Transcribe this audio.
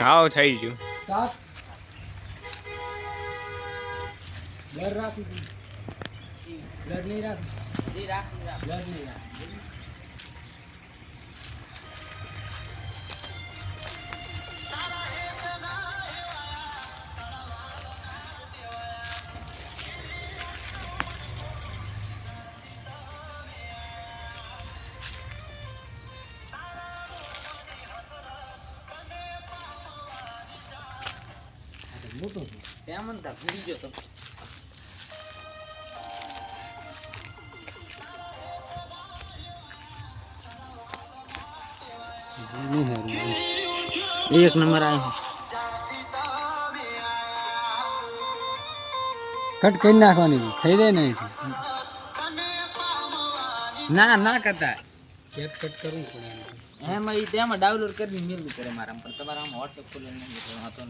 હાવ થઈ ગયું. બ્લડ રાખી બ્લડ નહીં રાખી. બ્લડ નહીં રાખી. મોટો છે. તેમ તા ભૂલી ગયો તો. એક નંબર આવ્યો કટ કરી નાખવાની છે. થઈ જાય નહીં ના ના ના કરતા. કેપ કટ કરવું પડે એમ. તેમાં ડાઉનલોડ કરીને મેળવું પડે મારા પર તમારા આમ વોટ્સએપ ખોલીને નહીં હતો